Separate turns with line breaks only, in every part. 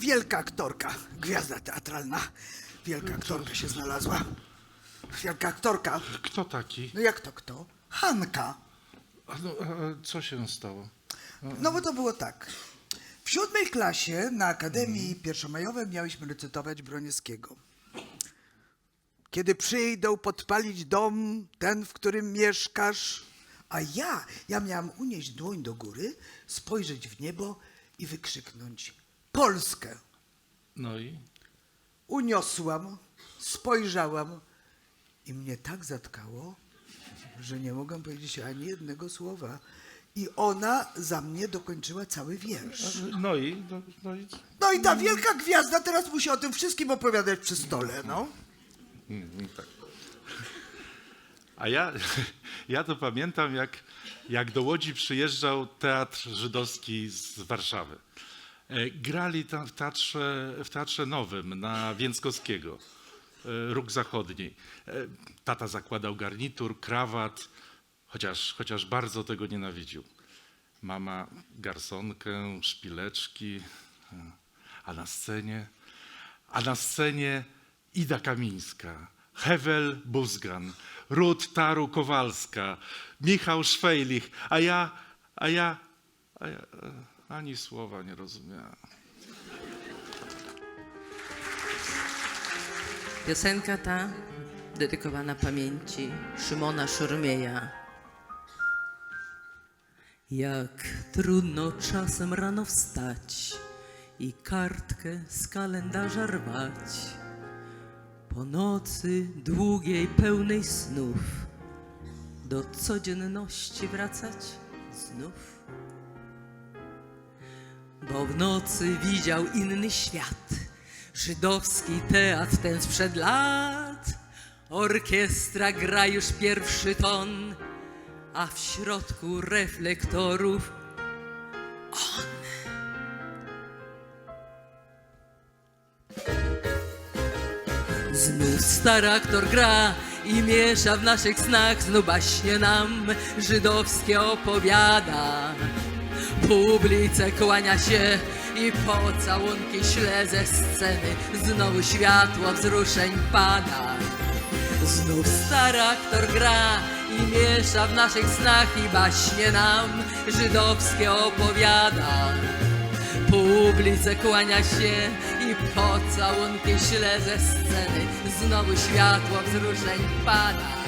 wielka aktorka, gwiazda teatralna. Wielka aktorka się znalazła. Wielka aktorka.
Kto taki?
No jak to kto? Hanka.
A, no, a, co się stało?
No bo to było tak. W siódmej klasie na Akademii Pierwszomajowej mieliśmy recytować Broniewskiego. Kiedy przyjdą podpalić dom, ten, w którym mieszkasz. A ja, ja miałam unieść dłoń do góry, spojrzeć w niebo i wykrzyknąć Polskę.
No i?
Uniosłam, spojrzałam i mnie tak zatkało, że nie mogłam powiedzieć ani jednego słowa. I ona za mnie dokończyła cały wiersz.
No i? No, no i
No i ta wielka gwiazda teraz musi o tym wszystkim opowiadać przy stole, no.
Mm, tak. A ja, ja to pamiętam, jak, jak do Łodzi przyjeżdżał teatr żydowski z Warszawy. E, Grali tam w teatrze, w teatrze nowym na Więckowskiego, e, Róg Zachodni. E, Tata zakładał garnitur, krawat, chociaż, chociaż bardzo tego nienawidził. Mama garsonkę, szpileczki, a na scenie, a na scenie Ida Kamińska, Hewel Buzgan, Rut Taru Kowalska, Michał Szwejlich, a ja, a ja, a ja ani słowa nie rozumiałem.
Piosenka ta dedykowana pamięci Szymona Szurmieja. Jak trudno czasem rano wstać i kartkę z kalendarza rwać. Po nocy długiej, pełnej snów, do codzienności wracać znów. Bo w nocy widział inny świat, żydowski teatr ten sprzed lat. Orkiestra gra już pierwszy ton, a w środku reflektorów on. Znów stary aktor gra i miesza w naszych snach, znów baśnie nam żydowskie opowiada. Publice kłania się i pocałunki śle ze sceny. Znowu światło wzruszeń pada. Znów stary aktor gra i miesza w naszych snach i baśnie nam żydowskie opowiada. Publice kłania się i pocałunki śle ze sceny. Znowu światło wzruszeń pada.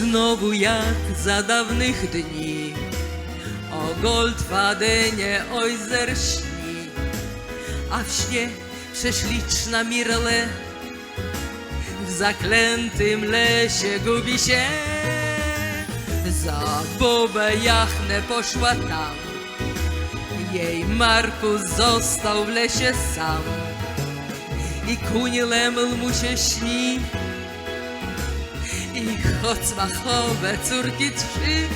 Znowu jak za dawnych dni. O Goldfadenie ojzer śni A w śnie prześliczna Mirle. W zaklętym lesie gubi się. Za Bobę Jachnę poszła tam. Jej Markus został w lesie sam. I kuń Lemel mu się śni i chocmachowe córki trzy.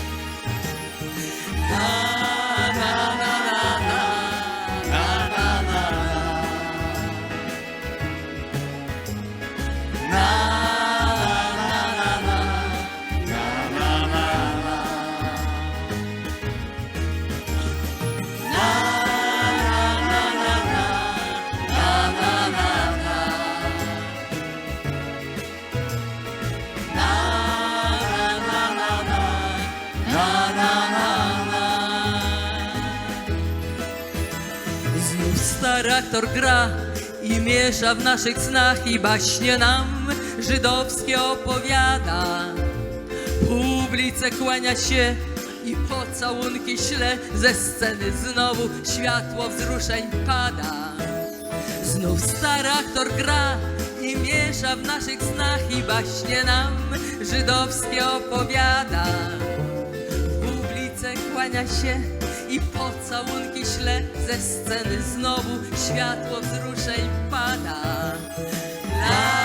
Aktor gra i miesza w naszych snach i baśnie nam żydowskie opowiada. Publice kłania się i pocałunki śle ze sceny znowu światło wzruszeń pada. Znów stary aktor gra i miesza w naszych snach i baśnie nam żydowskie opowiada. Publice kłania się i pocałunki śle ze sceny znowu światło wzruszeń pada. La